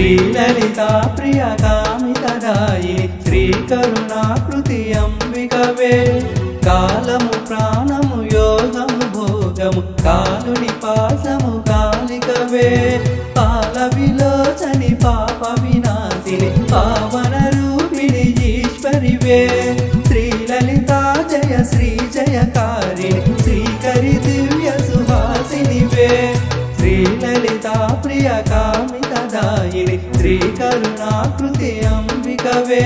శ్రీలలిత ప్రియ కామితదాయిని శ్రీ కరుణాకృతి అంబికవే. కాలము ప్రాణము యోగము భోగము కాలుని పాసము కాలికవే. పాల విలోచని పాప వినాశిని పావన రూపిణి ఈశ్వరివే. శ్రీలలిత జయ శ్రీ శ్రీ కరుణాకృతి అంబికవే.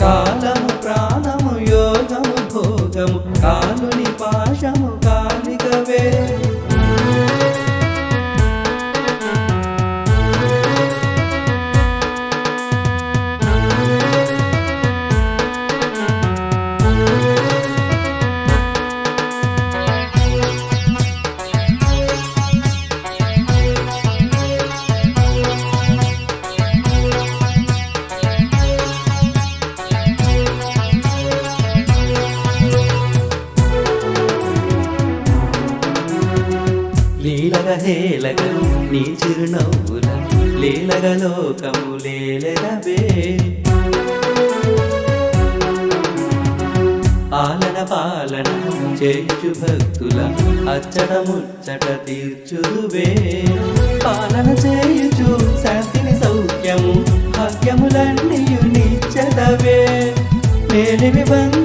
కాలము ప్రాణము యోగము భోగము కాలుని పాశము కాలికవే. లీలగ హేలగలు నీ చిరునవ్వుల లీలగ లోకము లేలెదవే పాలన పాలన చేర్చు భక్తుల అచ్చట ముచ్చట తీర్చుదువే పాలన చేయుచు శాంతిని సౌఖ్యము భాగ్యములన్నీయు నిచ్చదవే మేలివి బంగారు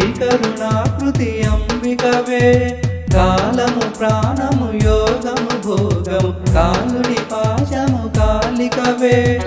కరుణాకృతి అంబికవే. కాలము ప్రాణము యోగము భోగము. కాలుడి పాశము కాలికవే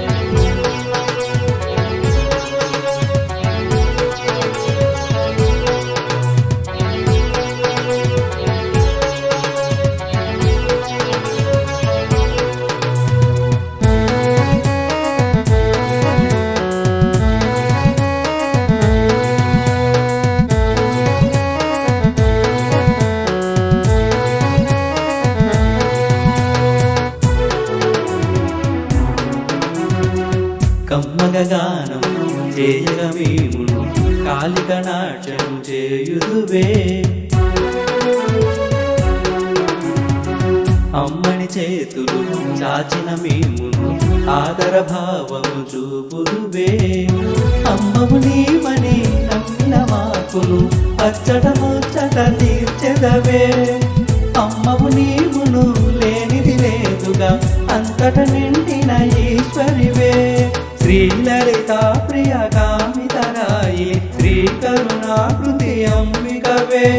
కమ్మగ చేయగ మేము కాలిక నాట్యం చేయుదువే. అమ్మని చేతులు చాచిన మేము ఆదర భావము చూపుదువే. అమ్మము నీవని నమ్మిన మాకును అచ్చట ముచ్చట తీర్చెదవే. అమ్మము నీవును లేనిది లేదుగా అంతట నిండిన ఈశ్వరివే. శ్రీ లలితా ప్రియ కామితరాయి శ్రీ కరుణాకృతి అంబికవే.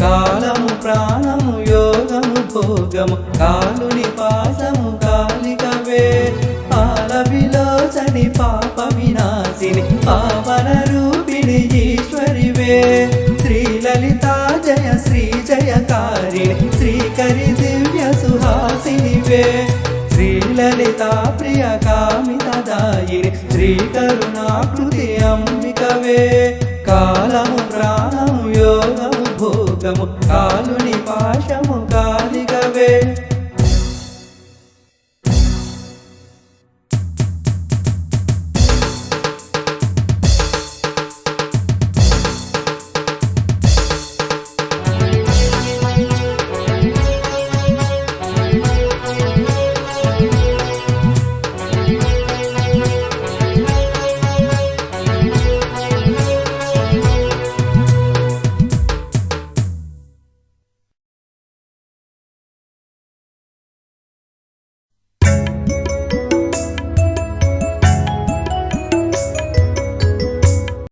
కాలము ప్రాణము యోగము భోగము కాలుని పాసము కాలికవే. పాల విలోచని పాప వినాశిని పావన రూపిణి ఈశ్వరివే. శ్రీ లలితా జయ శ్రీ జయకారిణి శ్రీకరి దివ్య సుహాసినివే. శ్రీ లలితా ప్రియ కా శ్రీ కరుణాకృతి అంబికవే. కాలము ప్రాణము యోగము భోగము కాలుని పాశము కాలిగవే